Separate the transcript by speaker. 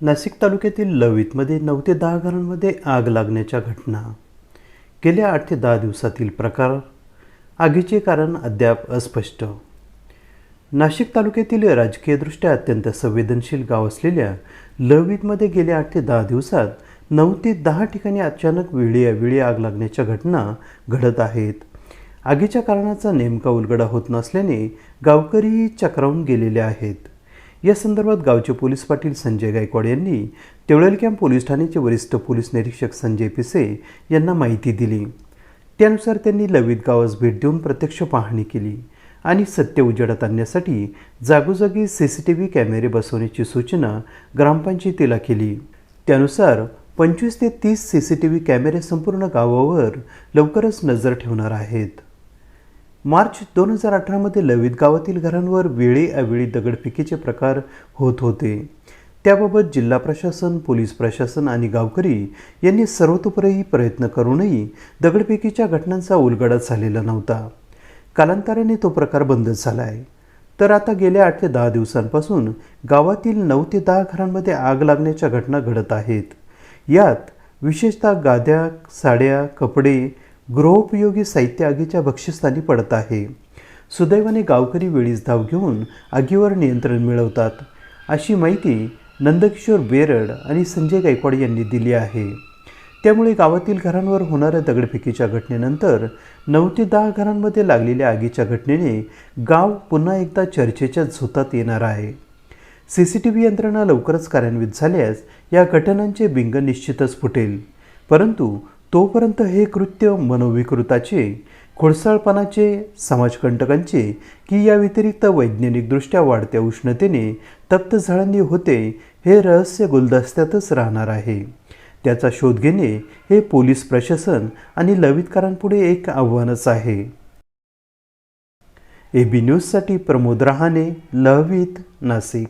Speaker 1: नाशिक तालुक्यातील लवितमध्ये नऊ ते दहा घरांमध्ये आग लागण्याच्या घटना. गेल्या आठ ते दहा दिवसातील प्रकार आगीचे कारण अद्याप अस्पष्ट. नाशिक तालुक्यातील राजकीयदृष्ट्या अत्यंत संवेदनशील गाव असलेल्या लवितमध्ये गेल्या आठ ते दहा दिवसात नऊ ते दहा ठिकाणी अचानक वेळी अवेळी आग लागण्याच्या घटना घडत आहेत. आगीच्या कारणाचा नेमका उलगडा होत नसल्याने गावकरीही चक्रावून गेलेले आहेत. या संदर्भात गावचे पोलीस पाटील संजय गायकवाड यांनी तेवळेल कॅम्प पोलीस ठाण्याचे वरिष्ठ पोलीस निरीक्षक संजय पिसे यांना माहिती दिली. त्यानुसार त्यांनी लवित गावास भेट देऊन प्रत्यक्ष पाहणी केली आणि सत्य उजेडात आणण्यासाठी जागोजागी सी सी टी व्ही कॅमेरे बसवण्याची सूचना ग्रामपंचायतीला केली. त्यानुसार पंचवीस ते तीस सी सी टी व्ही कॅमेरे संपूर्ण गावावर लवकरच नजर ठेवणार आहेत. मार्च दोन हजार अठरामध्ये लवित गावातील घरांवर वेळी अवेळी दगडफेकीचे प्रकार होत होते. त्याबाबत जिल्हा प्रशासन पोलीस प्रशासन आणि गावकरी यांनी सर्वतोपरी प्रयत्न करूनही दगडफेकीच्या घटनांचा उलगडा झालेला नव्हता. कालांतराने तो प्रकार बंद झाला आहे तर आता गेल्या आठ ते दहा दिवसांपासून गावातील नऊ ते दहा घरांमध्ये आग लागण्याच्या घटना घडत आहेत. यात विशेषतः गाद्या साड्या कपडे गृहोपयोगी साहित्य आगीच्या बक्षिस्थानी पडत आहे. सुदैवाने गावकरी वेळीच धाव घेऊन आगीवर नियंत्रण मिळवतात. अशी माहिती नंदकिशोर बेरड आणि संजय गायकवाड यांनी दिली आहे. त्यामुळे गावातील घरांवर होणाऱ्या दगडफेकीच्या घटनेनंतर नऊ ते दहा घरांमध्ये लागलेल्या आगीच्या घटनेने गाव पुन्हा एकदा चर्चेच्या झोतात येणार आहे. सी सी टी व्ही यंत्रणा लवकरच कार्यान्वित झाल्यास या घटनांचे बिंग निश्चितच फुटेल. परंतु तोपर्यंत हे कृत्य मनोविकृताचे खोडसाळपणाचे समाजकंटकांचे की या व्यतिरिक्त वैज्ञानिकदृष्ट्या वाढत्या उष्णतेने तप्त झळांनी होते हे रहस्य गुलदस्त्यातच राहणार आहे. त्याचा शोध घेणे हे पोलीस प्रशासन आणि लवितकारांपुढे एक आव्हानच आहे. ए बी न्यूजसाठी प्रमोद रहाणे लहवीत नाशिक.